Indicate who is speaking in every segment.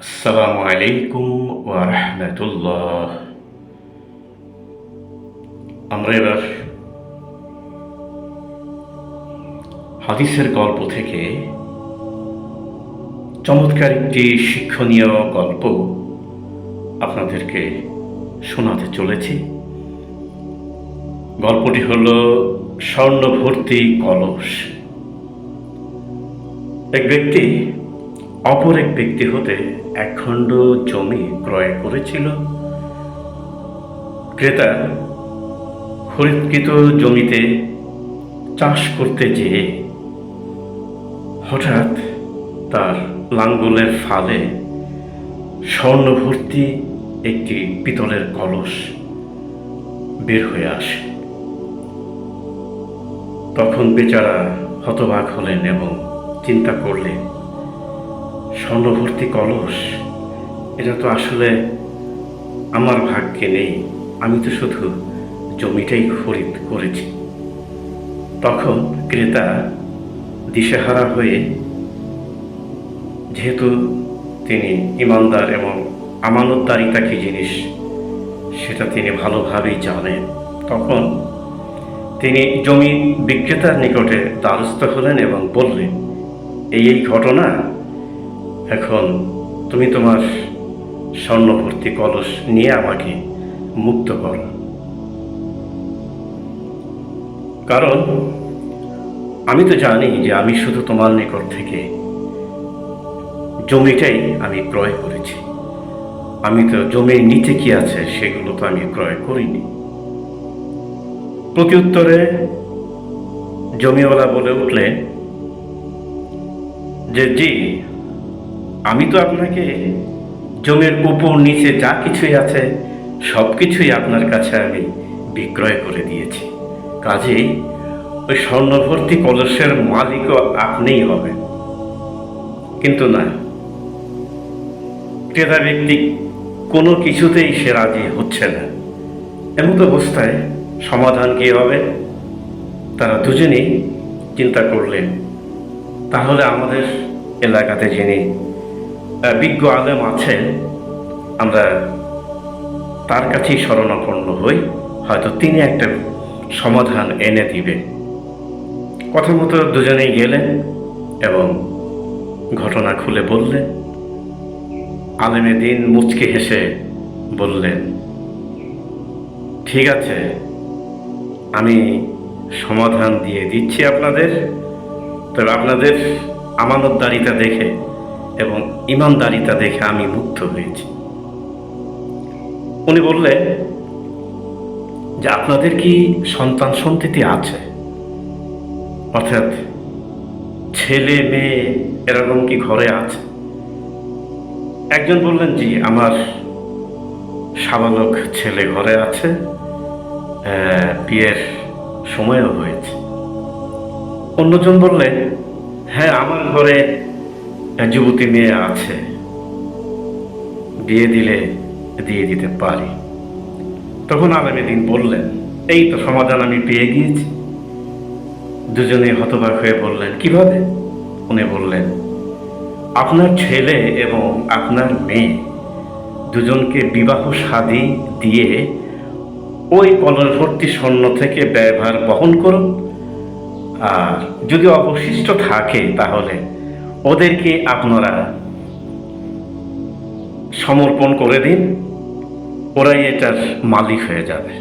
Speaker 1: আসসালামু আলাইকুম রাহমাতুল্লাহ। আমরা এবার হাদিসের গল্প থেকে চমৎকার একটি শিক্ষণীয় গল্প আপনাদেরকে শোনাতে চলেছি। গল্পটি হল স্বর্ণভর্তি কলস। এক ব্যক্তি অপর এক ব্যক্তি হতে একখণ্ড জমি ক্রয় করেছিল। ক্রেতা খরিদকৃত জমিতে চাষ করতে যেয়ে হঠাৎ তার লাঙ্গলের ফালে স্বর্ণভর্তি একটি পিতলের কলস বের হয়ে আসে। তখন বেচারা হতবাক হলেন এবং চিন্তা করলেন স্বর্ণভর্তি কলস? এটা তো আসলে আমার ভাগ্যে নেই। আমি তো শুধু জমিটাই খরিদ করেছি। তখন ক্রেতা দিশেহারা হয়ে, যেহেতু তিনি ইমানদার এবং আমানতদারিতা কি জিনিস, সেটা তিনি ভালোভাবেই জানেন, তখন তিনি জমি বিক্রেতার নিকটে দ্বারস্থ হলেন এবং বললেন, এই এই ঘটনা এখন তুমি তোমার স্বর্ণভর্তি কলস নিয়ে আমাকে মুক্ত করো। কারণ আমি তো জানি যে আমি শুধু তোমার নিকট থেকে জমিটাই আমি ক্রয় করেছি। আমি তো জমির নিচে কি আছে সেগুলো তো আমি ক্রয় করিনি। প্রত্যুত্তরে জমিওয়ালা বলে উঠলেন যে, জি আমি তো আপনাকে জমির উপর, নিচে যা কিছুই আছে, সব কিছুই আপনার কাছে আমি বিক্রয় করে দিয়েছি। কাজেই ওই স্বর্ণভর্তি কলসের মালিকও আপনিই হবেন। কিন্তু না, ক্রেতা ব্যক্তি কোনো কিছুতেই সে রাজি হচ্ছে না। এমন অবস্থায় সমাধান কী হবে? তারা দুজনেই চিন্তা করলেন, তাহলে আমাদের এলাকাতে যিনি বিজ্ঞ আলেম আছেন, আমরা তার কাছেই শরণাপন্ন হই। হয়তো তিনি একটা সমাধান এনে দিবে। কথা মতো দুজনেই গেলেন এবং ঘটনা খুলে বললেন। আলেমে দিন মুচকে হেসে বললেন, ঠিক আছে, আমি সমাধান দিয়ে দিচ্ছি আপনাদের, তবে আপনাদের আমানতদারিতা দেখে এবং ইমানদারিতা দেখে আমি মুগ্ধ হয়েছি। উনি বললেন যে, আপনাদের কি সন্তান সন্ততি আছে? অর্থাৎ ছেলে, মেয়ে এরকম কি ঘরে আছে? একজন বললেন, জি, আমার সাবালক ছেলে ঘরে আছে বিয়ের সময়ও হয়েছে। অন্যজন বললেন হ্যাঁ আমার ঘরে যুবতী মেয়ে আছে। বিয়ে দিলে দিয়ে দিতে পারি। তখন আলমেদিন বললেন, এই তো সমাধান আমি পেয়ে গিয়েছি। দুজনে হতবাক হয়ে বললেন, কীভাবে? উনি বললেন, আপনার ছেলে এবং আপনার মেয়ে দুজনকে বিবাহ শাদী দিয়ে ওই কলরভর্তি স্বর্ণ থেকে ব্যয়ভার বহন করুন। আর যদি অবশিষ্ট থাকে তাহলে ওদেরকে আপনারা সমর্পণ করে দিন, ওরাই এটার মালিক হয়ে যাবে।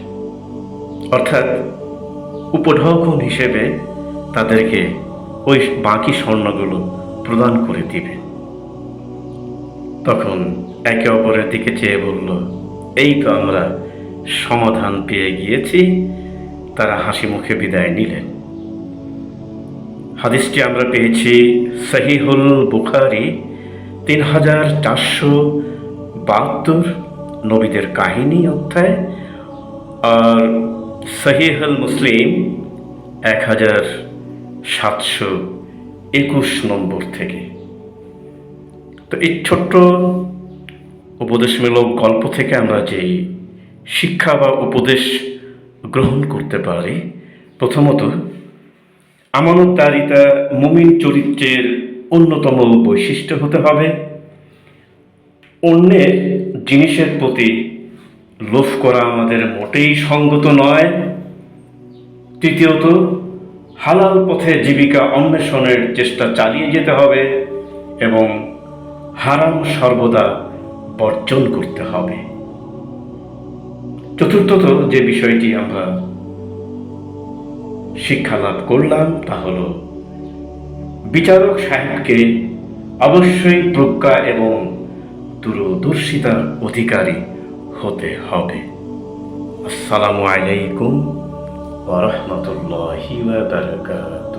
Speaker 1: অর্থাৎ উপঢৌকন হিসেবে তাদেরকে ওই বাকি স্বর্ণগুলো প্রদান করে দিবে। তখন একে অপরের দিকে চেয়ে বলল, এই তো আমরা সমাধান পেয়ে গিয়েছি। তারা হাসি মুখে বিদায় নিলেন। হাদিসটি আমরা পেয়েছি সহিহুল বুখারি তিন হাজার চারশো বাহাত্তর নবীদের কাহিনী অধ্যায়, আর সহিহুল মুসলিম এক হাজার সাতশো একুশ নম্বর থেকে। তো এই ছোট্ট উপদেশমূলক গল্প থেকে আমরা যে শিক্ষা বা উপদেশ গ্রহণ করতে পারি, প্রথমত আমানতদারিতা মুমিন চরিত্রের অন্যতম বৈশিষ্ট্য হতে হবে। অন্যের জিনিসের প্রতি লোভ করা আমাদের মোটেই সঙ্গত নয়। তৃতীয়ত, হালাল পথে জীবিকা অন্বেষণের চেষ্টা চালিয়ে যেতে হবে এবং হারাম সর্বদা বর্জন করতে হবে। চতুর্থত যে বিষয়টি আমরা শিক্ষা লাভ করলাম তা হল, বিচারক সাহেবকে অবশ্যই প্রজ্ঞা এবং দূরদর্শিতার অধিকারী হতে হবে। আসসালামু আলাইকুম ওয়া রাহমাতুল্লাহি ওয়া বারাকাতুহু।